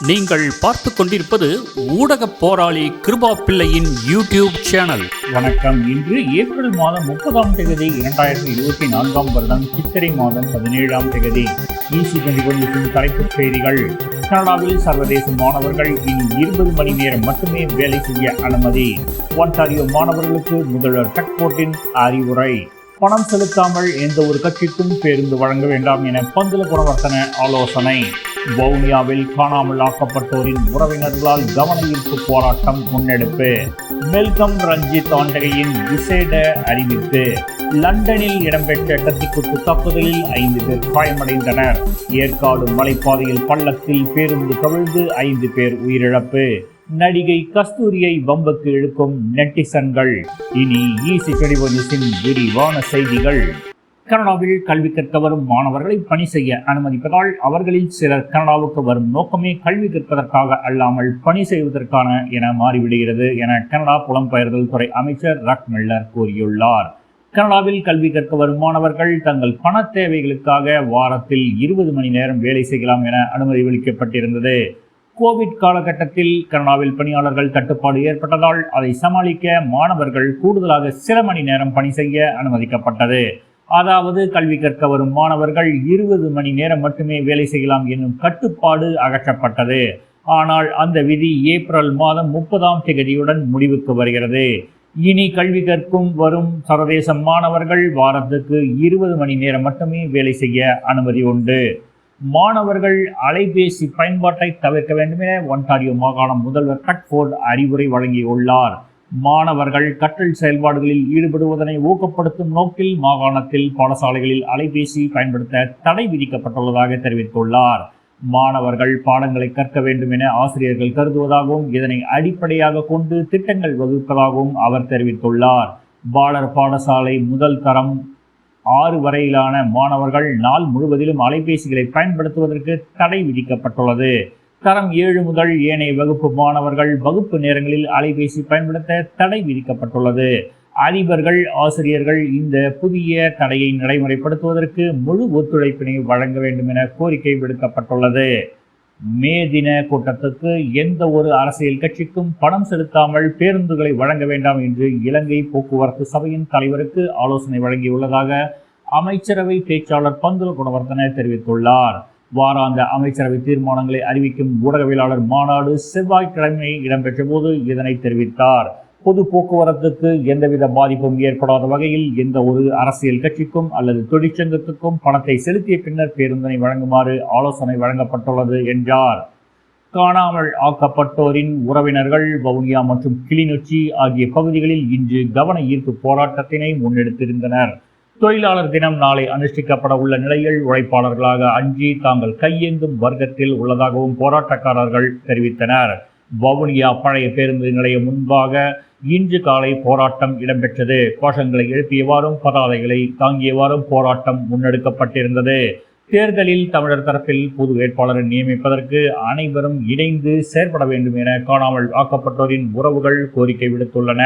நீங்கள் பார்த்து கொண்டிருப்பது ஊடக போராளி கிருபா பிள்ளையின் யூடியூப் சேனல். வணக்கம். இன்று ஏப்ரல் மாதம் முப்பதாம் தேதி இரண்டாயிரத்தி இருபத்தி நான்காம் வருடம் சித்திரை மாதம் பதினேழாம் தேதி. ஈசி கண்டிப்பொழிக்கும் தலைப்புச் செய்திகள். கனடாவில் சர்வதேச மாணவர்கள் இனி இருபது மணி நேரம் மட்டுமே வேலை செய்ய அனுமதி. ஒன்டாரியோ மாணவர்களுக்கு முதல்வர் டக்போர்ட்டின் அறிவுரை. பணம் செலுத்தாமல் எந்த ஒரு கட்சிக்கும் பேருந்து வழங்க வேண்டாம் என பந்துல குணவர்த்தன ஆலோசனை. வவுனியாவில் காணாமல் ஆக்கப்பட்டோரின் உறவினர்களால் கவனஈர்ப்பு போராட்டம் முன்னெடுப்பு. மெல்கம் ரஞ்சித் ஆண்டகையின் விசேட அறிவிப்பு. லண்டனில் இடம்பெற்ற கத்திக்குத்து தாக்குதலில் ஐந்து பேர் காயமடைந்தனர். ஏற்காடு மலைப்பாதையில் பள்ளத்தில் பேருந்து கவிழ்ந்து ஐந்து பேர் உயிரிழப்பு. நடிகை கஸ்தூரியை வம்புக்கு இழுக்கும் நெட்டிசன்கள். இனி ஈசி டெலிவரிஸின் விரிவான செய்திகள். கனடாவில் கல்வி கற்க வரும் மாணவர்களை பணி செய்ய அனுமதிப்பதால் அவர்களில் சிலர் கனடாவுக்கு வரும் நோக்கமே கல்வி கற்பதற்காக அல்லாமல் பணி செய்வதற்கான என மாறிவிடுகிறது என கனடா புலம்பெயர்தல் துறை அமைச்சர் ரக் மில்லர் கூறியுள்ளார். கனடாவில் கல்வி கற்க வரும் மாணவர்கள் தங்கள் பண தேவைகளுக்காக வாரத்தில் இருபது மணி நேரம் வேலை செய்யலாம் என அனுமதி அளிக்கப்பட்டிருந்தது கோவிட் காலகட்டத்தில் கனடாவில் பணியாளர்கள் தட்டுப்பாடு ஏற்பட்டதால் அதை சமாளிக்க மாணவர்கள் கூடுதலாக சில மணி நேரம் பணி செய்ய அனுமதிக்கப்பட்டது. அதாவது கல்வி கற்க வரும் மாணவர்கள் இருபது மணி நேரம் மட்டுமே வேலை செய்யலாம் என்னும் கட்டுப்பாடு அகற்றப்பட்டது. ஆனால் அந்த விதி ஏப்ரல் மாதம் முப்பதாம் தேதியுடன் முடிவுக்கு வருகிறது. இனி கல்வி கற்கும் வரும் சர்வதேச மாணவர்கள் வாரத்துக்கு இருபது மணி நேரம் மட்டுமே வேலை செய்ய அனுமதி உண்டு. மாணவர்கள் அலைபேசி பயன்பாட்டை தவிர்க்க வேண்டும் என ஒன்டாரியோ மாகாணம் முதல்வர் கட்ஃபோர்ட் அறிவுரை வழங்கியுள்ளார். மாணவர்கள் கற்றல் செயல்பாடுகளில் ஈடுபடுவதனை ஊக்கப்படுத்தும் நோக்கில் மாகாணத்தில் பாடசாலைகளில் அலைபேசி பயன்படுத்த தடை விதிக்கப்பட்டுள்ளதாக தெரிவித்துள்ளார். மாணவர்கள் பாடங்களை கற்க வேண்டும் என ஆசிரியர்கள் கருதுவதாகவும் இதனை அடிப்படையாக கொண்டு திட்டங்கள் வகுப்பதாகவும் அவர் தெரிவித்துள்ளார். பாலர் பாடசாலை முதல் தரம் ஆறு வரையிலான மாணவர்கள் நாள் முழுவதிலும் அலைபேசிகளை பயன்படுத்துவதற்கு தடை விதிக்கப்பட்டுள்ளது. தரம் ஏழு முதல் ஏனைய வகுப்பு மாணவர்கள் வகுப்பு நேரங்களில் அலைபேசி பயன்படுத்த தடை விதிக்கப்பட்டுள்ளது. அதிபர்கள் ஆசிரியர்கள் இந்த புதிய தடையை நடைமுறைப்படுத்துவதற்கு முழு ஒத்துழைப்பினை வழங்க வேண்டும் என கோரிக்கை விடுக்கப்பட்டுள்ளது. மே தின கூட்டத்துக்கு எந்த ஒரு அரசியல் கட்சிக்கும் பணம் செலுத்தாமல் பேருந்துகளை வழங்க வேண்டாம் என்று இலங்கை போக்குவரத்து சபையின் தலைவருக்கு ஆலோசனை வழங்கியுள்ளதாக அமைச்சரவை பேச்சாளர் பந்துல குணவர்தன தெரிவித்துள்ளார். வாராந்த அமைச்சரவை தீர்மானங்களை அறிவிக்கும் ஊடகவியலாளர் மாநாடு செவ்வாய்க்கிழமை இடம்பெற்ற போது இதனை தெரிவித்தார். பொது போக்குவரத்துக்கு எந்தவித பாதிப்பும் ஏற்படாத வகையில் எந்த ஒரு அரசியல் கட்சிக்கும் அல்லது தொழிற்சங்கத்துக்கும் பணத்தை செலுத்திய பின்னர் பேருந்தினை வழங்குமாறு ஆலோசனை வழங்கப்பட்டுள்ளது என்றார். காணாமல் ஆக்கப்பட்டோரின் உறவினர்கள் வவுனியா மற்றும் கிளிநொச்சி ஆகிய பகுதிகளில் இன்று கவன ஈர்ப்பு போராட்டத்தினை முன்னெடுத்திருந்தனர். தொழிலாளர் தினம் நாளை அனுஷ்டிக்கப்பட உள்ள நிலையில் உழைப்பாளர்களாக அஞ்சி தாங்கள் கையேந்தும் வர்க்கத்தில் உள்ளதாகவும் போராட்டக்காரர்கள் தெரிவித்தனர். வவுனியா பழைய பேருந்து நிலையம் முன்பாக இன்று காலை போராட்டம் இடம்பெற்றது. கோஷங்களை எழுப்பியவாறும் பதாதைகளை தாங்கியவாறும் போராட்டம் முன்னெடுக்கப்பட்டிருந்தது. தேர்தலில் தமிழர் தரப்பில் பொது வேட்பாளரை நியமிப்பதற்கு அனைவரும் இணைந்து செயற்பட வேண்டும் என காணாமல் ஆக்கப்பட்டோரின் உறவுகள் கோரிக்கை விடுத்துள்ளன.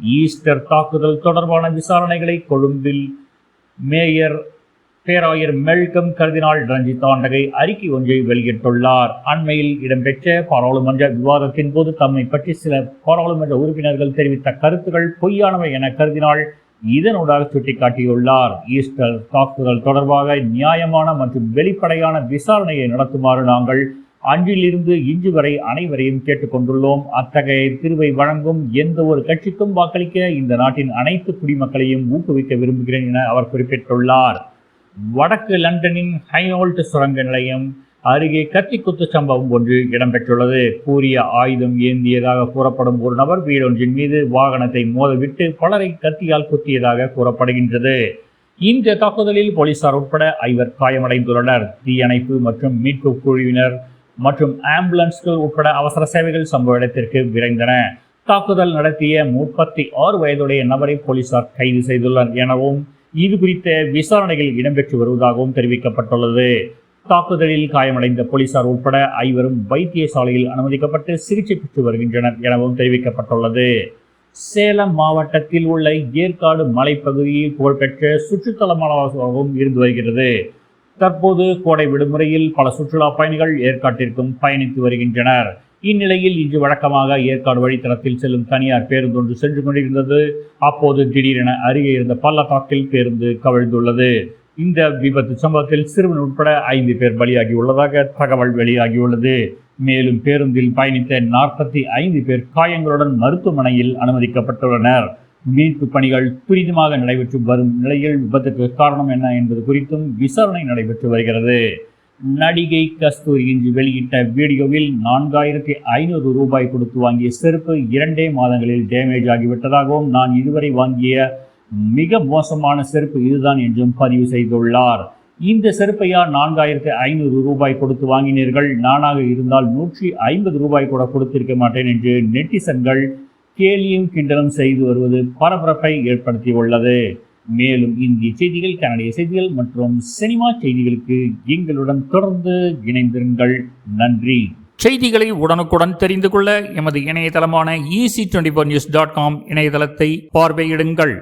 ஈஸ்டர் தாக்குதல் தொடர்பான விசாரணைகளை கொழும்பில் மேயர் பேராயர் மெல்கம் கர்தினால் ரஞ்சித் ஆண்டகை அறிக்கை ஒன்றை வெளியிட்டுள்ளார். அண்மையில் இடம்பெற்ற பாராளுமன்ற விவாதத்தின் போது தம்மை பற்றி சில பாராளுமன்ற உறுப்பினர்கள் தெரிவித்த கருத்துக்கள் பொய்யானவை என கருதினால் இதனூடாக சுட்டிக்காட்டியுள்ளார். ஈஸ்டர் தாக்குதல் தொடர்பாக நியாயமான மற்றும் வெளிப்படையான விசாரணையை நடத்துமாறு நாங்கள் அன்றிலிருந்து இன்று வரை அனைவரையும் கேட்டுக்கொண்டுள்ளோம். அத்தகைய தீர்வை வழங்கும் எந்த ஒரு கட்சிக்கும் வாக்களிக்க இந்த நாட்டின் அனைத்து குடிமக்களையும் ஊக்குவிக்க விரும்புகிறேன் என அவர் குறிப்பிட்டுள்ளார். வடக்கு லண்டனின் ஹைனோல்ட் சுரங்க நிலையம் அருகே கத்திக்குத்து சம்பவம் ஒன்று இடம்பெற்றுள்ளது. கூறிய ஆயுதம் ஏந்தியதாக கூறப்படும் ஒரு நபர் வீடொன்றின் மீது வாகனத்தை மோதவிட்டு பலரை கத்தியால் குத்தியதாக கூறப்படுகின்றது. இந்த தாக்குதலில் போலீசார் உட்பட ஐவர் காயமடைந்துள்ளனர். தீயணைப்பு மற்றும் மீட்பு குழுவினர் மற்றும் ஆம்புலன்ஸ்கள் உட்பட அவசர சேவைகள் சம்பவ இடத்திற்கு விரைந்தன. தாக்குதல் நடத்திய முப்பத்தி ஆறு வயதுடைய நபரை போலீசார் கைது செய்துள்ளனர் எனவும் இது குறித்த விசாரணைகள் இடம்பெற்று வருவதாகவும் தெரிவிக்கப்பட்டுள்ளது. தாக்குதலில் காயமடைந்த போலீசார் உட்பட ஐவரும் வைத்தியசாலையில் அனுமதிக்கப்பட்டு சிகிச்சை பெற்று வருகின்றனர் எனவும் தெரிவிக்கப்பட்டுள்ளது. சேலம் மாவட்டத்தில் உள்ள ஏற்காடு மலைப்பகுதியில் புகழ்பெற்ற சுற்றுத்தலமாகவும் இருந்து வருகிறது. தற்போது கோடை விடுமுறையில் பல சுற்றுலா பயணிகள் ஏற்காட்டிற்கும் பயணித்து வருகின்றனர். இந்நிலையில் இன்று வழக்கமாக ஏற்காடு வழித்தடத்தில் செல்லும் தனியார் பேருந்து ஒன்று சென்று கொண்டிருந்தது. அப்போது திடீரென அருகே இருந்த பள்ளத்தாக்கில் பேருந்து கவிழ்ந்துள்ளது. இந்த விபத்து சம்பவத்தில் சிறுவன் உட்பட ஐந்து பேர் பலியாகி உள்ளதாக தகவல் வெளியாகியுள்ளது. மேலும் பேருந்தில் பயணித்த நாற்பத்தி ஐந்து பேர் காயங்களுடன் மருத்துவமனையில் அனுமதிக்கப்பட்டுள்ளனர். மீட்பு பணிகள் துரிதமாக நடைபெற்று வரும் நிலையில் விபத்துக்கு காரணம் என்ன என்பது குறித்தும் விசாரணை நடைபெற்று வருகிறது. நடிகை கஸ்தூரி இன்று வெளியிட்ட வீடியோவில் நான்காயிரத்தி ஐநூறு ரூபாய் கொடுத்து வாங்கிய செருப்பு இரண்டே மாதங்களில் டேமேஜ் ஆகிவிட்டதாகவும் நான் இதுவரை வாங்கிய மிக மோசமான செருப்பு இதுதான் என்றும் பதிவு செய்துள்ளார். இந்த செருப்பையா நான்காயிரத்தி ஐநூறு ரூபாய் கொடுத்து வாங்கினீர்கள்? நானாக இருந்தால் நூற்றி ஐம்பது ரூபாய் கூட கொடுத்திருக்க மாட்டேன் என்று நெட்டிசன்கள் கேலியும் கிண்டலும் செய்து வருவது பரபரப்பை ஏற்படுத்தியுள்ளது. மேலும் இந்திய செய்திகள் கனடிய செய்திகள் மற்றும் சினிமா செய்திகளுக்கு எங்களுடன் தொடர்ந்து இணைந்திருங்கள். நன்றி. செய்திகளை உடனுக்குடன் தெரிந்து கொள்ள எமது இணையதளமான easy twenty news dot com இணையதளத்தை பார்வையிடுங்கள்.